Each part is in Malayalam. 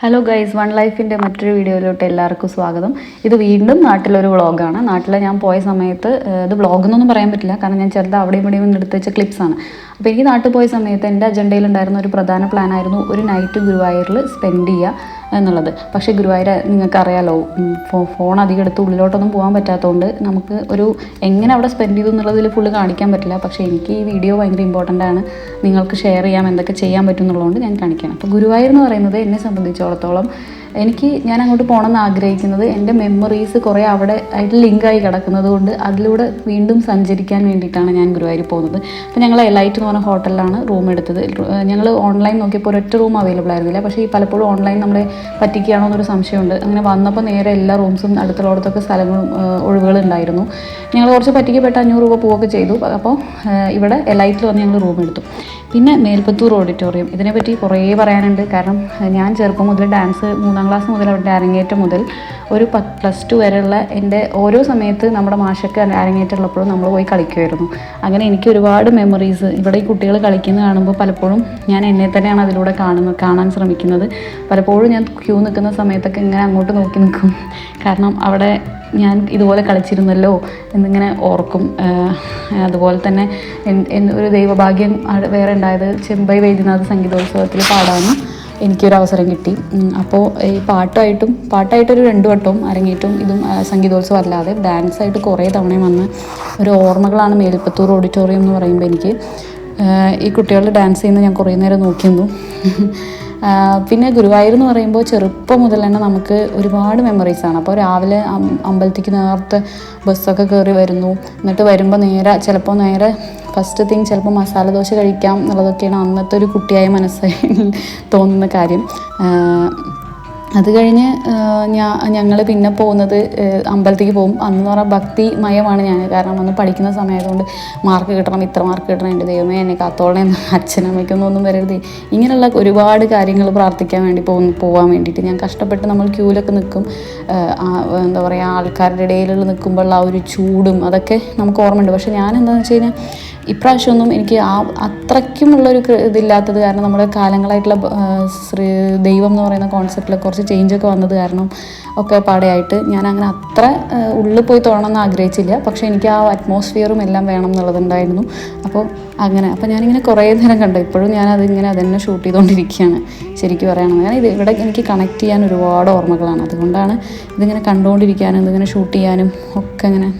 ഹലോ ഗൈസ് വൺ ലൈഫിന്റെ മറ്റൊരു വീഡിയോയിലോട്ട് എല്ലാവർക്കും സ്വാഗതം. ഇത് വീണ്ടും നാട്ടിലൊരു വ്ളോഗാണ്. നാട്ടിൽ ഞാൻ പോയ സമയത്ത് ഇത് വ്ളോഗെന്നൊന്നും പറയാൻ പറ്റില്ല. കാരണം ഞാൻ ചെറുത് അവിടെയും ഇവിടെയും എടുത്ത് വെച്ച ക്ലിപ്സാണ് അപ്പോൾ എനിക്ക് നാട്ടിൽ പോയ സമയത്ത് എന്റെ അജണ്ടയിലുണ്ടായിരുന്ന ഒരു പ്രധാന പ്ലാനായിരുന്നു ഒരു നൈറ്റ് ഗുരുവായൂരിൽ സ്പെൻഡ് ചെയ്യുക എന്നുള്ളത്. പക്ഷേ ഗുരുവായൂർ നിങ്ങൾക്കറിയാലോ ഫോൺ അധികം എടുത്ത് ഉള്ളിലോട്ടൊന്നും പോകാൻ പറ്റാത്തതുകൊണ്ട് നമുക്ക് ഒരു എങ്ങനെ അവിടെ സ്പെൻഡ് ചെയ്തു എന്നുള്ളതിൽ ഫുള്ള് കാണിക്കാൻ പറ്റില്ല. പക്ഷേ എനിക്ക് ഈ വീഡിയോ ഭയങ്കര ഇമ്പോർട്ടന്റ് ആണ്. നിങ്ങൾക്ക് ഷെയർ ചെയ്യാം എന്തൊക്കെ ചെയ്യാൻ പറ്റും എന്നുള്ളതുകൊണ്ട് ഞാൻ കാണിക്കണം അപ്പോൾ ഗുരുവായൂർ എന്ന് പറയുന്നത് എന്നെ സംബന്ധിച്ചിടത്തോളം എനിക്ക് ഞാൻ അങ്ങോട്ട് പോകണമെന്ന് ആഗ്രഹിക്കുന്നത് എന്റെ മെമ്മറീസ് കുറേ അവിടെ ആയിട്ട് ലിങ്കായി കിടക്കുന്നത് കൊണ്ട് അതിലൂടെ വീണ്ടും സഞ്ചരിക്കാൻ വേണ്ടിയിട്ടാണ് ഞാൻ ഗുരുവായൂർ പോകുന്നത്. അപ്പോൾ ഞങ്ങൾ എലൈറ്റ് എന്ന് പറഞ്ഞ ഹോട്ടലിലാണ് റൂം എടുത്തത് ഞങ്ങൾ ഓൺലൈൻ നോക്കിയപ്പോൾ ഒരൊറ്റ റൂം അവൈലബിൾ ആയിരുന്നില്ല. പക്ഷേ ഈ പലപ്പോഴും ഓൺലൈൻ നമ്മളെ പറ്റിക്കുകയാണോ എന്നൊരു സംശയമുണ്ട്. അങ്ങനെ വന്നപ്പോൾ നേരെ എല്ലാ റൂംസും അടുത്തുള്ളടത്തൊക്കെ സ്ഥലങ്ങളും ഒഴിവുകളും ഉണ്ടായിരുന്നു ഞങ്ങൾ കുറച്ച് പറ്റിക്കപ്പെട്ട അഞ്ഞൂറ് രൂപ പോവുകയൊക്കെ ചെയ്തു. അപ്പോൾ ഇവിടെ എലൈറ്റിൽ വന്ന് ഞങ്ങൾ റൂം എടുത്തു. പിന്നെ മേൽപ്പത്തൂർ ഓഡിറ്റോറിയം ഇതിനെപ്പറ്റി കുറേ പറയാനുണ്ട്. കാരണം ഞാൻ ചെറുപ്പം മുതൽ ഡാൻസ് മൂന്നാം ക്ലാസ് മുതൽ അവരുടെ അരങ്ങേറ്റം മുതൽ ഒരു പത്ത് പ്ലസ് ടു വരെയുള്ള എന്റെ ഓരോ സമയത്ത് നമ്മുടെ മാഷൊക്കെ അരങ്ങേറ്റം ഉള്ളപ്പോഴും നമ്മൾ പോയി കളിക്കുമായിരുന്നു അങ്ങനെ എനിക്ക് ഒരുപാട് മെമ്മറീസ് ഇവിടെ ഈ കുട്ടികൾ കളിക്കുന്നത് കാണുമ്പോൾ പലപ്പോഴും ഞാൻ എന്നെ തന്നെയാണ് അതിലൂടെ കാണുന്നത് കാണാൻ ശ്രമിക്കുന്നത്. പലപ്പോഴും ഞാൻ ക്യൂ നിൽക്കുന്ന സമയത്തൊക്കെ ഇങ്ങനെ അങ്ങോട്ട് നോക്കി നിൽക്കും. കാരണം അവിടെ ഞാൻ ഇതുപോലെ കളിച്ചിരുന്നല്ലോ എന്നിങ്ങനെ ഓർക്കും. അതുപോലെ തന്നെ എൻ- എൻ- ഒരു ദൈവഭാഗ്യം വേറെ ഉണ്ടായത് ചെമ്പൈ വൈദ്യനാഥ് സംഗീതോത്സവത്തിൽ പാടാനും എനിക്കൊരു അവസരം കിട്ടി അപ്പോൾ ഈ പാട്ടായിട്ടും പാട്ടായിട്ടൊരു രണ്ടു വട്ടവും അരങ്ങേറ്റവും ഇതും സംഗീതോത്സവം അല്ലാതെ ഡാൻസായിട്ട് കുറേ തവണയും വന്ന ഒരു ഓർമ്മകളാണ് മേൽപ്പത്തൂർ ഓഡിറ്റോറിയം എന്ന് പറയുമ്പോൾ എനിക്ക്. ഈ കുട്ടികളുടെ ഡാൻസ് ചെയ്യുന്നത് ഞാൻ കുറേ നേരം നോക്കിയിരുന്നു. പിന്നെ ഗുരുവായൂർ എന്ന് പറയുമ്പോൾ ചെറുപ്പം മുതൽ തന്നെ നമുക്ക് ഒരുപാട് മെമ്മറീസാണ് അപ്പോൾ രാവിലെ അമ്പലത്തിക്ക് നേരത്തെ ബസ്സൊക്കെ കയറി വരുന്നു. എന്നിട്ട് വരുമ്പോൾ നേരെ ചിലപ്പോൾ നേരെ ഫസ്റ്റ് തിങ് ചിലപ്പോൾ മസാല ദോശ കഴിക്കാം എന്നുള്ളതൊക്കെയാണ് അന്നത്തെ ഒരു കുട്ടിയായ മനസ്സിൽ തോന്നുന്ന കാര്യം. അത് കഴിഞ്ഞ് ഞാൻ ഞങ്ങൾ പിന്നെ പോകുന്നത് അമ്പലത്തേക്ക് പോകും. അന്ന് പറഞ്ഞാൽ ഭക്തിമയമാണ് ഞാൻ. കാരണം അന്ന് പഠിക്കുന്ന സമയമായതുകൊണ്ട് മാർക്ക് കിട്ടണം ഇത്ര മാർക്ക് കിട്ടണം. എന്റെ ദൈവമേ എന്നെ കാത്തോളെ എന്ന് അച്ഛനമ്മയ്ക്കൊന്നും ഒന്നും വരരുത്. ഇങ്ങനെയുള്ള ഒരുപാട് കാര്യങ്ങൾ പ്രാർത്ഥിക്കാൻ വേണ്ടി പോകുന്നു പോകാൻ വേണ്ടിയിട്ട് ഞാൻ കഷ്ടപ്പെട്ട് നമ്മൾ ക്യൂലൊക്കെ നിൽക്കും. എന്താ പറയുക ആൾക്കാരുടെ ഇടയിലുള്ള നിൽക്കുമ്പോൾ ആ ഒരു ചൂടും അതൊക്കെ നമുക്ക് ഓർമ്മയുണ്ട്. പക്ഷേ ഞാൻ എന്താണെന്ന് വെച്ച് കഴിഞ്ഞാൽ ഇപ്രാവശ്യമൊന്നും എനിക്ക് ആ അത്രയ്ക്കുമുള്ളൊരു ഇതില്ലാത്തത് കാരണം നമ്മുടെ കാലങ്ങളായിട്ടുള്ള ശ്രീ ദൈവം എന്ന് പറയുന്ന കോൺസെപ്റ്റിൽ കുറച്ച് ചേഞ്ചൊക്കെ വന്നത് കാരണം ഒക്കെ പാടെയായിട്ട് ഞാൻ അങ്ങനെ അത്ര ഉള്ളിൽ പോയി തൊഴണമെന്ന് ആഗ്രഹിച്ചില്ല. പക്ഷേ എനിക്ക് ആ അറ്റ്മോസ്ഫിയറും എല്ലാം വേണം എന്നുള്ളതുണ്ടായിരുന്നു. അപ്പോൾ അങ്ങനെ അപ്പോൾ ഞാനിങ്ങനെ കുറേ നേരം കണ്ടു. ഇപ്പോഴും ഞാൻ അതിങ്ങനെ അതന്നെ ഷൂട്ട് ചെയ്തുകൊണ്ടിരിക്കുകയാണ്. ശരിക്കും പറയുകയാണെങ്കിൽ ഞാൻ ഇത് ഇവിടെ എനിക്ക് കണക്ട് ചെയ്യാൻ ഒരുപാട് ഓർമ്മകളാണ്. അതുകൊണ്ടാണ് ഇതിങ്ങനെ കണ്ടുകൊണ്ടിരിക്കാനും ഇതിങ്ങനെ ഷൂട്ട് ചെയ്യാനും ഒക്കെ ഇങ്ങനെ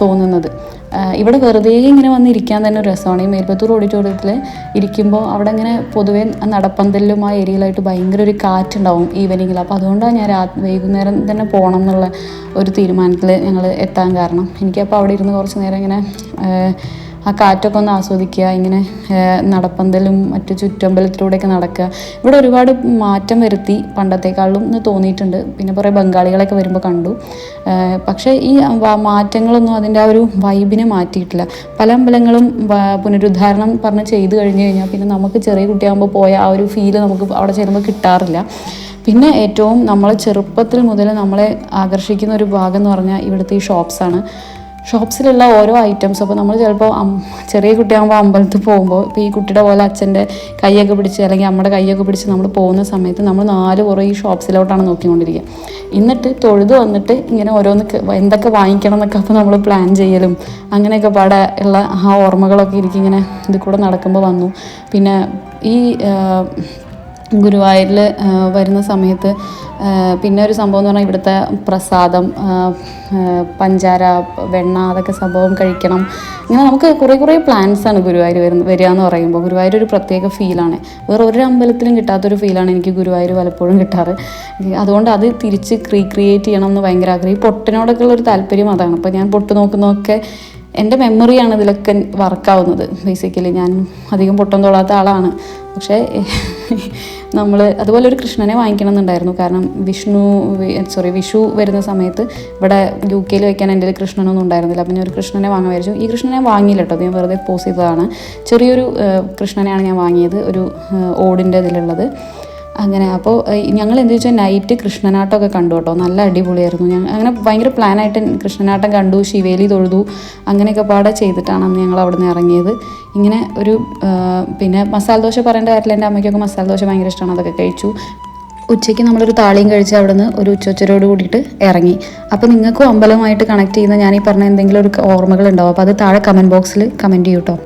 തോന്നുന്നത്. ഇവിടെ വെറുതെ ഇങ്ങനെ വന്ന് ഇരിക്കാൻ തന്നെ ഒരു രസമാണ്. ഈ മേൽപ്പത്തൂർ ഓഡിറ്റോറിയത്തിൽ ഇരിക്കുമ്പോൾ അവിടെ ഇങ്ങനെ പൊതുവേ നടപ്പന്തലിലും ആ ഏരിയയിലായിട്ട് ഭയങ്കര ഒരു കാറ്റുണ്ടാവും ഈവനിങ്ങിൽ അപ്പോൾ അതുകൊണ്ടാണ് ഞാൻ വൈകുന്നേരം തന്നെ പോകണം എന്നുള്ള ഒരു തീരുമാനത്തിൽ ഞങ്ങൾ എത്താൻ കാരണം. എനിക്കപ്പോൾ അവിടെ ഇരുന്ന് കുറച്ച് നേരം ഇങ്ങനെ ആ കാറ്റൊക്കെ ഒന്ന് ആസ്വദിക്കുക ഇങ്ങനെ നടപ്പന്തലും മറ്റു ചുറ്റമ്പലത്തിലൂടെയൊക്കെ നടക്കുക. ഇവിടെ ഒരുപാട് മാറ്റം വരുത്തി പണ്ടത്തെക്കാളും എന്ന് തോന്നിയിട്ടുണ്ട്. പിന്നെ കുറേ ബംഗാളികളൊക്കെ വരുമ്പോൾ കണ്ടു. പക്ഷേ ഈ മാറ്റങ്ങളൊന്നും അതിന്റെ ആ ഒരു വൈബിനെ മാറ്റിയിട്ടില്ല. പല അമ്പലങ്ങളും പുനരുദ്ധാരണം പറഞ്ഞ് ചെയ്തു കഴിഞ്ഞു കഴിഞ്ഞാൽ പിന്നെ നമുക്ക് ചെറിയ കുട്ടിയാകുമ്പോൾ പോയ ആ ഒരു ഫീൽ നമുക്ക് അവിടെ ചെല്ലുമ്പോൾ കിട്ടാറില്ല. പിന്നെ ഏറ്റവും നമ്മളെ ചെറുപ്പത്തിൽ മുതൽ നമ്മളെ ആകർഷിക്കുന്ന ഒരു ഭാഗം എന്ന് പറഞ്ഞാൽ ഇവിടുത്തെ ഈ ഷോപ്സാണ് ഷോപ്സിലുള്ള ഓരോ ഐറ്റംസ് അപ്പോൾ നമ്മൾ ചിലപ്പോൾ ചെറിയ കുട്ടിയാകുമ്പോൾ അമ്പലത്തിൽ പോകുമ്പോൾ ഇപ്പോൾ ഈ കുട്ടിയുടെ പോലെ അച്ഛന്റെ കൈയൊക്കെ പിടിച്ച് അല്ലെങ്കിൽ അമ്മയുടെ കൈയൊക്കെ പിടിച്ച് നമ്മൾ പോകുന്ന സമയത്ത് നമ്മൾ നാല് പുറം ഈ ഷോപ്സിലോട്ടാണ് നോക്കിക്കൊണ്ടിരിക്കുക എന്നിട്ട് തൊഴുത് വന്നിട്ട് ഇങ്ങനെ ഓരോന്ന് എന്തൊക്കെ വാങ്ങിക്കണം എന്നൊക്കെ അപ്പോൾ നമ്മൾ പ്ലാൻ ചെയ്യലും. അങ്ങനെയൊക്കെ പാടെ ഉള്ള ആ ഓർമ്മകളൊക്കെ എനിക്ക് ഇങ്ങനെ ഇത് കൂടെ നടക്കുമ്പോൾ വന്നു. പിന്നെ ഈ ഗുരുവായൂരിൽ വരുന്ന സമയത്ത് പിന്നെ ഒരു സംഭവം എന്ന് പറഞ്ഞാൽ ഇവിടുത്തെ പ്രസാദം പഞ്ചാര വെണ്ണ അതൊക്കെ സംഭവം കഴിക്കണം. ഇങ്ങനെ നമുക്ക് കുറേ കുറേ പ്ലാൻസാണ് ഗുരുവായൂർ വരുന്ന വരിക എന്ന് പറയുമ്പോൾ ഗുരുവായൂർ ഒരു പ്രത്യേക ഫീലാണ് വേറെ ഒരു അമ്പലത്തിലും കിട്ടാത്തൊരു ഫീലാണ് എനിക്ക് ഗുരുവായൂർ പലപ്പോഴും കിട്ടാറ്. അതുകൊണ്ട് അത് തിരിച്ച് റീക്രിയേറ്റ് ചെയ്യണം എന്ന് ഭയങ്കര ആഗ്രഹം. ഈ പൊട്ടിനോടൊക്കെ ഉള്ളൊരു താല്പര്യം അതാണ്. അപ്പോൾ ഞാൻ പൊട്ട് നോക്കുന്നതൊക്കെ എന്റെ മെമ്മറിയാണ് ഇതിലൊക്കെ വർക്കാവുന്നത് ബേസിക്കലി ഞാൻ അധികം പൊട്ടം തൊടാത്ത ആളാണ്. പക്ഷേ നമ്മൾ അതുപോലെ ഒരു കൃഷ്ണനെ വാങ്ങിക്കണം എന്നുണ്ടായിരുന്നു കാരണം വിഷ്ണു സോറി വിഷു വരുന്ന സമയത്ത് ഇവിടെ യു കെയിൽ വെക്കാൻ എന്റെ കൃഷ്ണനൊന്നും ഉണ്ടായിരുന്നില്ല. അപ്പം ഞാൻ ഒരു കൃഷ്ണനെ വാങ്ങാൻ വിചാരിച്ചു. ഈ കൃഷ്ണനെ വാങ്ങിയില്ല കേട്ടോ. ഞാൻ വെറുതെ പോസ് ചെയ്തതാണ്. ചെറിയൊരു കൃഷ്ണനെയാണ് ഞാൻ വാങ്ങിയത്. ഒരു ഓടിന്റെ ഇതിലുള്ളത്. അങ്ങനെ അപ്പോൾ ഞങ്ങൾ എന്ത് വെച്ചാൽ നൈറ്റ് കൃഷ്ണനാട്ടമൊക്കെ കണ്ടു കേട്ടോ. നല്ല അടിപൊളിയായിരുന്നു. ഞങ്ങൾ അങ്ങനെ ഭയങ്കര പ്ലാനായിട്ട് കൃഷ്ണനാട്ടം കണ്ടു ശിവേലി തൊഴുതു അങ്ങനെയൊക്കെ പാടെ ചെയ്തിട്ടാണ് അന്ന് ഞങ്ങൾ അവിടെ നിന്ന് ഇറങ്ങിയത്. ഇങ്ങനെ ഒരു പിന്നെ മസാല ദോശ പറയേണ്ട കാര്യത്തിൽ എന്റെ അമ്മയ്ക്കൊക്കെ മസാല ദോശ ഭയങ്കര ഇഷ്ടമാണ് അതൊക്കെ കഴിച്ചു. ഉച്ചയ്ക്ക് നമ്മളൊരു താളിയും കഴിച്ച് അവിടെ നിന്ന് ഒരു ഉച്ചോച്ചരോട് കൂടിയിട്ട് ഇറങ്ങി. അപ്പോൾ നിങ്ങൾക്കും അമ്പലമായിട്ട് കണക്ട് ചെയ്യുന്ന ഞാൻ ഈ പറഞ്ഞ എന്തെങ്കിലും ഒരു ഓർമ്മകൾ ഉണ്ടാവും അപ്പോൾ അത് താഴെ കമന്റ് ബോക്സിൽ കമന്റ് ചെയ്യൂ കേട്ടോ